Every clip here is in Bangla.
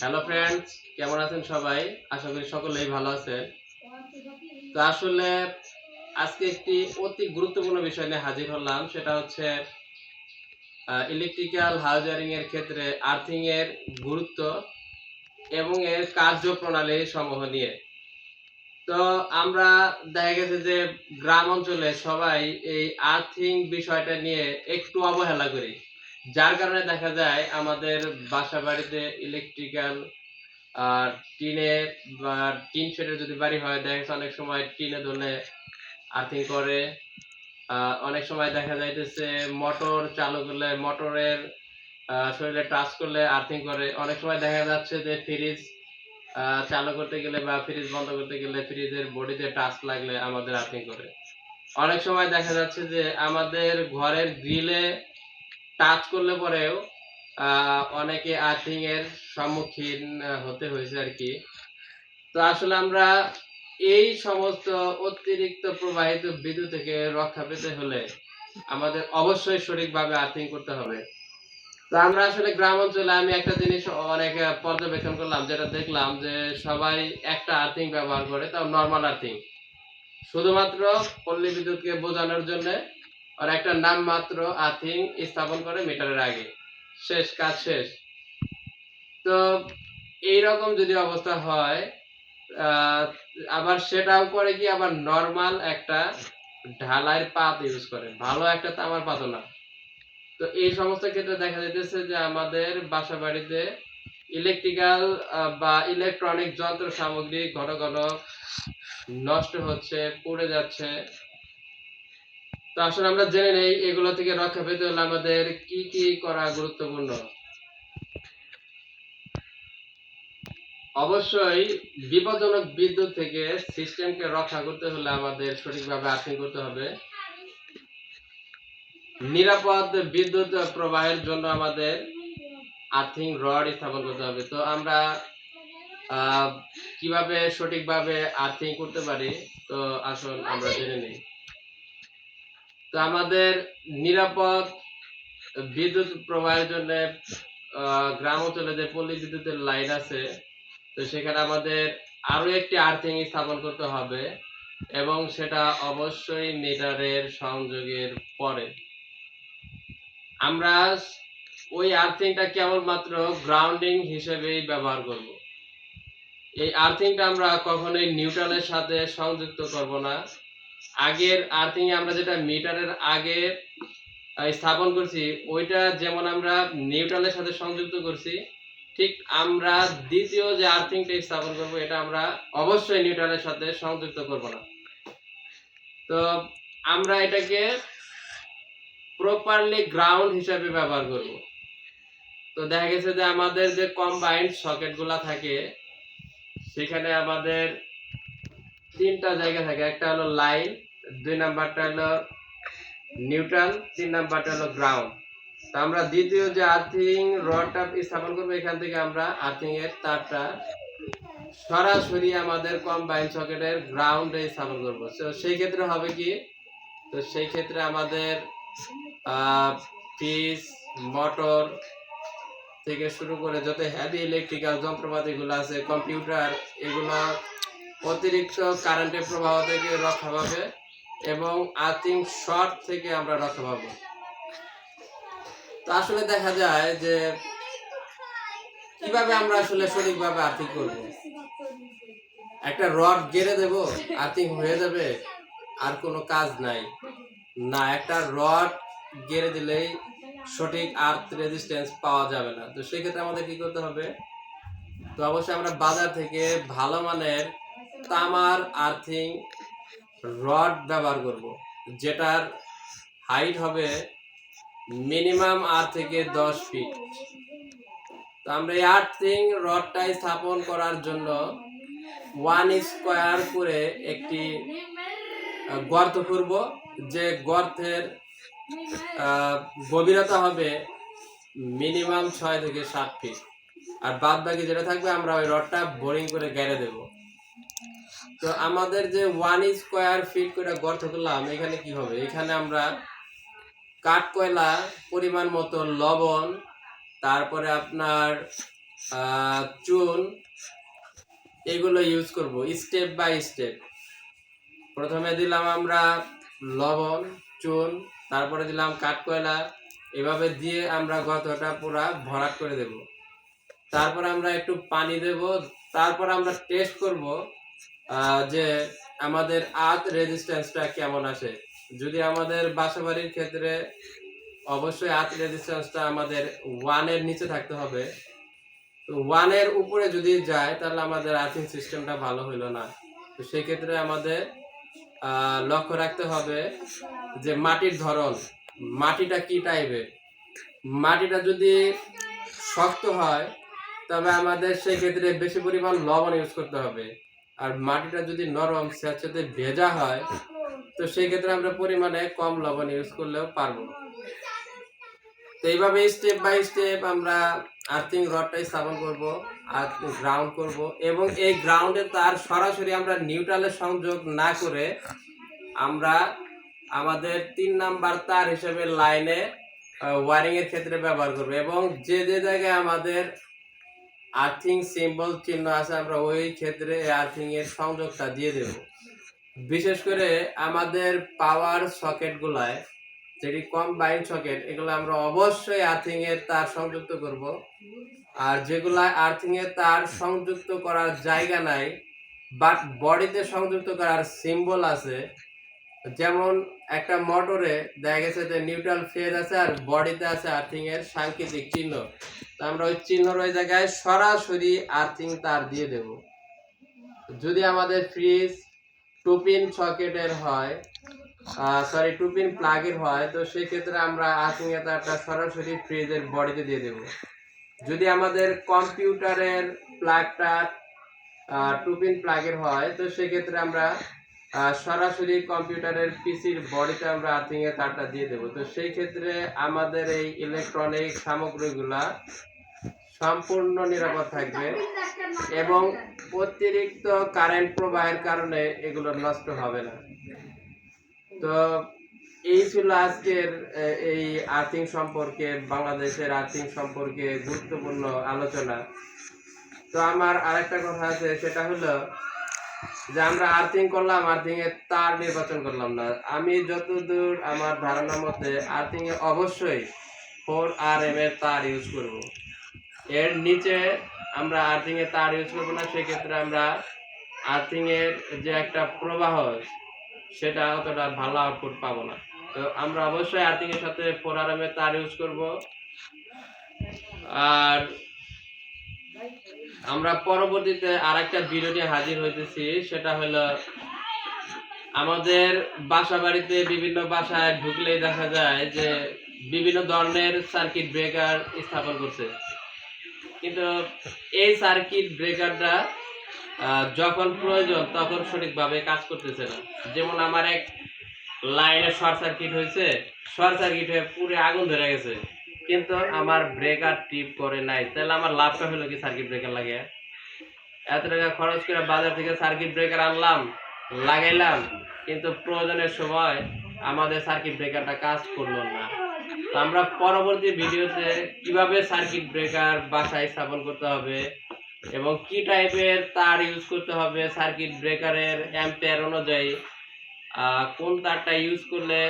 হ্যালো ফ্রেন্ডস কেমন আছেন সবাই? আশা করি সকলেই ভালো আছেন। তো আসলে আজকে একটি অতি গুরুত্বপূর্ণ বিষয় নিয়ে হাজির হলাম। সেটা হচ্ছে ইলেকট্রিক্যাল হাউজারিং এর ক্ষেত্রে আর্থিং এর গুরুত্ব এবং এর কার্যপ্রণালী সমূহ নিয়ে। তো আমরা দেখা গেছে যে গ্রাম অঞ্চলে সবাই এই আর্থিং বিষয়টা নিয়ে একটু অবহেলা করি। যার কারণে দেখা যায় আমাদের বাসা বাড়িতে ইলেকট্রিক্যাল আর টিনে বা টিন শেডের যদি বাড়ি হয়, দেখা যাচ্ছে অনেক সময় টিনে ধরলে আর্থিং করে। অনেক সময় দেখা যাইতেছে মোটর চালু করলে মোটরের শরীরে টাচ করলে আর্থিং করে। অনেক সময় দেখা যাচ্ছে যে ফ্রিজ চালু করতে গেলে বা ফ্রিজ বন্ধ করতে গেলে ফ্রিজের বডিতে টাচ লাগলে আমাদের আর্থিং করে। অনেক সময় দেখা যাচ্ছে যে আমাদের ঘরের গ্রিলে টাচ করলে পরেও অনেকে আর্থিং এর সম্মুখীন হতে হয়েছে আর কি। তো আসলে আমরা এই সমস্ত অতিরিক্ত প্রবাহিত বিদ্যুৎ থেকে রক্ষা পেতে হলে আমাদের অবশ্যই সঠিকভাবে আর্থিং করতে হবে। তো আমরা আসলে গ্রাম অঞ্চলে আমি একটা জিনিস অনেক পর্যবেক্ষণ করলাম, যেটা দেখলাম যে সবাই একটা আর্থিং ব্যবহার করে, তাও নর্মাল আর্থিং শুধুমাত্র পল্লী বিদ্যুৎকে বোঝানোর জন্য আর একটা নাম মাত্র আর্থিং স্থাপন করে মিটারের আগে। শেষ কাজ শেষ। তো এইরকম যদি অবস্থা হয় আবার সেটাও করে কি আবার নর্মাল একটা ঢালাইয়ের পাত ইউজ করে। ভালো একটা তামার পাতও না। তো এই সমস্ত ক্ষেত্রে দেখা যাইতেছে যে আমাদের বাসা বাড়িতে ইলেকট্রিক্যাল বা ইলেকট্রনিক যন্ত্র সামগ্রী ঘন ঘন নষ্ট হচ্ছে, পড়ে যাচ্ছে। তো আসলে আমরা জেনে নেই এগুলো থেকে রক্ষা পেতে হলে আমাদের কি কি করা গুরুত্বপূর্ণ। অবশ্যই বিপজ্জনক বিদ্যুৎ থেকে সিস্টেমকে রক্ষা করতে হলে আমাদের সঠিকভাবে আর্থিং করতে হবে। নিরাপদ বিদ্যুৎ প্রবাহের জন্য আমাদের আর্থিং রড স্থাপন করতে হবে। তো আমরা কীভাবে সঠিকভাবে আর্থিং করতে পারি? তো আসল আমরা জেনে নিই। তো আমাদের নিরাপদ বিদ্যুৎ প্রবাহের জন্য গ্রাম অঞ্চলে যে পল্লী বিদ্যুতের লাইন আছে, তো সেখানে আমাদের আরও একটি আর্থিং স্থাপন করতে হবে এবং সেটা অবশ্যই মিটারের সংযোগের পরে। আমরা ওই আর্থিংটা কেবলমাত্র গ্রাউন্ডিং হিসেবেই ব্যবহার করব। এই আর্থিংটা আমরা কখনোই নিউট্রালের সাথে সংযুক্ত করব না। আগের আর্থিং আমরা যেটা মিটারের আগে স্থাপন করছি, ওইটা যেমন আমরা নিউট্রালের সাথে সংযুক্ত করছি, ঠিক আমরা দ্বিতীয় যে আর্থিংটা স্থাপন করব, এটা আমরা অবশ্যই নিউট্রালের সাথে সংযুক্ত করব না। তো আমরা এটাকে প্রপারলি গ্রাউন্ড হিসাবে ব্যবহার করব। তো দেখা গেছে যে আমাদের যে কম্বাইন্ড সকেটগুলা থাকে, সেখানে আমাদের তিনটা জায়গা থাকে। একটা হলো লাইন দুই নাম্বারটা হলো নিউট্রাল তিন নাম্বারটা হলো গ্রাউন্ড তো আমরা দ্বিতীয় যে আর্থিং রডটা স্থাপন করব, এখান থেকে আমরা আর্থিং এর তারটা সরাসরি আমাদের কম্বাইন সকেটের গ্রাউন্ডে স্থাপন করব। তো সেই ক্ষেত্রে হবে কি? তো সেই ক্ষেত্রে আমাদের ফ্রিজ মোটর থেকে শুরু করে যত হেভি ইলেকট্রিক্যাল যন্ত্রপাতিগুলো আছে কম্পিউটার এগুলো অতিরিক্ত কারেন্টের প্রবাহ থেকে রক্ষা পাবে এবং আর্থিং শর্ট থেকে আমরা রক্ষা পাবো। তো আসলে দেখা যায় যে কীভাবে আমরা আসলে সঠিকভাবে আর্থিং করব? একটা রড গেড়ে দেব, আর্থিং হয়ে যাবে, আর কোনো কাজ নাই। না, একটা রড গেড়ে দিলেই সঠিক আর্থ রেজিস্ট্যান্স পাওয়া যাবে না। তো সেক্ষেত্রে আমাদের কি করতে হবে? তো অবশ্যই আমরা বাজার থেকে ভালো মানের তামার আর্থিং রড ব্যবহার করব, যেটার হাইট হবে মিনিমাম আট থেকে দশ ফিট তো আমরা এই আর্থিং রডটা স্থাপন করার জন্য ওয়ান স্কোয়ার করে একটি গর্ত করব যে গর্তের গভীরতা হবে মিনিমাম ছয় থেকে সাত ফিট আর বাদ বাকি যেটা থাকবে, আমরা ওই রডটা বোরিং করে গেড়ে দেব। তো আমাদের যে ওয়ান স্কোয়ার ফিট করে গর্ত করলাম, এখানে কি হবে? এখানে আমরা কাঠ, কয়লা, পরিমাণ মতো লবণ, তারপরে আপনার চুন, এগুলো ইউজ করব স্টেপ বাই স্টেপ প্রথমে দিলাম আমরা লবণ, চুন তারপরে দিলাম কাঠকয়লা এভাবে দিয়ে আমরা গতটা পুরা ভরাট করে দেব। তারপর আমরা একটু পানি দেব। তারপর আমরা টেস্ট করব যে আমাদের আর্থ রেজিস্ট্যান্সটা কেমন আসে যদি আমাদের বাসাবাড়ির ক্ষেত্রে অবশ্যই আর্থ রেজিস্ট্যান্সটা আমাদের ওয়ানের নিচে থাকতে হবে। তো ওয়ানের উপরে যদি যায়, তাহলে আমাদের আর্থিং সিস্টেমটা ভালো হইল না। তো সেক্ষেত্রে আমাদের লক্ষ্য রাখতে হবে যে মাটির ধরন, মাটিটা কি টাইপের মাটিটা যদি শক্ত হয়, তবে আমাদের সেক্ষেত্রে বেশি পরিমাণ লবণ ইউজ করতে হবে। আর মাটিটা যদি নরম স্যাঁতস্যাঁতে ভেজা হয়, তো সেই ক্ষেত্রে আমরা পরিমাণে কম লবণ ইউজ করলেও পারব। তো এইভাবে স্টেপ বাই স্টেপ আমরা আর্থিং রডটাই স্থাপন করব, আর গ্রাউন্ড করব এবং এই গ্রাউন্ডে তার সরাসরি আমরা নিউট্রালের সংযোগ না করে আমরা আমাদের তিন নাম্বার তার হিসেবে লাইনে ওয়ারিং এর ক্ষেত্রে ব্যবহার করব এবং যে যে জায়গায় আমাদের আর্থিং সিম্বল চিহ্ন আছে, আমরা ওই ক্ষেত্রে আর্থিং এর সংযোগটা দিয়ে দেব। বিশেষ করে আমাদের পাওয়ার সকেট গুলায় যেটি কম্বাইন সকেট এগুলো আমরা অবশ্যই আর্থিং এর তার সংযুক্ত করব। আর যেগুলা আর্থিং এর তার সংযুক্ত করার জায়গা নাই বাট বডিতে সংযুক্ত করার সিম্বল আছে। যেমন একটা মোটরে দেখা গেছে যে নিউট্রাল ফেজ আছে আর বডিতে আছে আর্থিং এর সাংকেতিক চিহ্ন। তো আমরা ওই চিহ্নর ওই জায়গায় সরাসরি আর্থিং তার দিয়ে দেব। যদি আমাদের ফ্রিজ টু পিন সকেটের হয় সরি টু পিন প্লাগের হয়, তো সেই ক্ষেত্রে আমরা আর্থিং তারটা সরাসরি ফ্রিজের বডিতে দিয়ে দেব। যদি আমাদের কম্পিউটারের প্লাগটা টু পিন প্লাগের হয়, তো সেক্ষেত্রে আমরা সরাসরি কম্পিউটারের পিসির বডিতে আমরা আর্থিং এর তারটা দিয়ে দেবো। তো সেই ক্ষেত্রে আমাদের এই ইলেকট্রনিক সামগ্রীগুলা সম্পূর্ণ নিরাপদ থাকবে এবং অতিরিক্ত কারেন্ট প্রবাহের কারণে এগুলো নষ্ট হবে না। তো এই ছিল আজকের এই আর্থিং সম্পর্কে, বাংলাদেশের আর্থিং সম্পর্কে গুরুত্বপূর্ণ আলোচনা। তো আমার আরেকটা কথা আছে, সেটা হলো যে আমরা আর্থিং করলাম আর্থিং এর তার নির্বাচন করলাম না। আমি যতদূর আমার ধারণা মতে আর্থিং এ অবশ্যই ফোর আর এম এর তার ইউজ করব। এর নিচে আমরা আর্থিং এর তার ইউজ করব না, সেক্ষেত্রে আমরা আর্থিং এর যে একটা প্রবাহ সেটা অতটা ভালো আউটপুট পাবো না। তো আমরা অবশ্যই আর্থিং এর সাথে ফোর আর এম এর তার ইউজ করব। আর আমরা পরবর্তীতে আরেকটা ভিডিও নিয়ে হাজির হইতেছি, সেটা হলো আমাদের বাসা বাড়িতে বিভিন্ন বাসায় ঢুকলেই দেখা যায় যে বিভিন্ন ধরনের সার্কিট ব্রেকার স্থাপন করছে। কিন্তু এই সার্কিট ব্রেকারটা যখন প্রয়োজন, তখন সঠিকভাবে কাজ করতেছে না। যেমন আমার এক লাইনে শর্ট সার্কিট হয়েছে, শর্ট সার্কিট হয়ে পুরো আগুন ধরে গেছে। কিন্তু আমার ব্রেকার টিপ করে নাই। তাহলে আমার লাভটা হলো কি সার্কিট ব্রেকার লাগে এত টাকা খরচ করে বাজার থেকে সার্কিট ব্রেকার আনলাম, লাগাইলাম, কিন্তু প্রয়োজনের সময় আমাদের সার্কিট ব্রেকারটা কাজ করল না। তো আমরা পরবর্তী ভিডিওতে কীভাবে সার্কিট ব্রেকার বাসায় স্থাপন করতে হবে এবং কি টাইপের তার ইউজ করতে হবে সার্কিট ব্রেকারের অ্যাম্পেয়ার অনুযায়ী কোন তারটা ইউজ করলে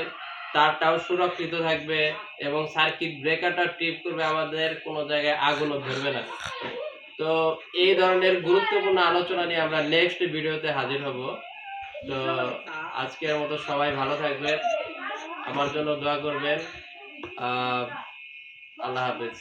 তারটাও সুরক্ষিত থাকবে এবং সার্কিট ব্রেকারটা টিপ করবে আমাদের কোনো জায়গায় আগুনও ধরবে না। তো এই ধরনের গুরুত্বপূর্ণ আলোচনা নিয়ে আমরা নেক্সট ভিডিওতে হাজির হব। তো আজকের মতো সবাই ভালো থাকবেন, আমার জন্য দোয়া করবেন। আল্লাহ হাফেজ।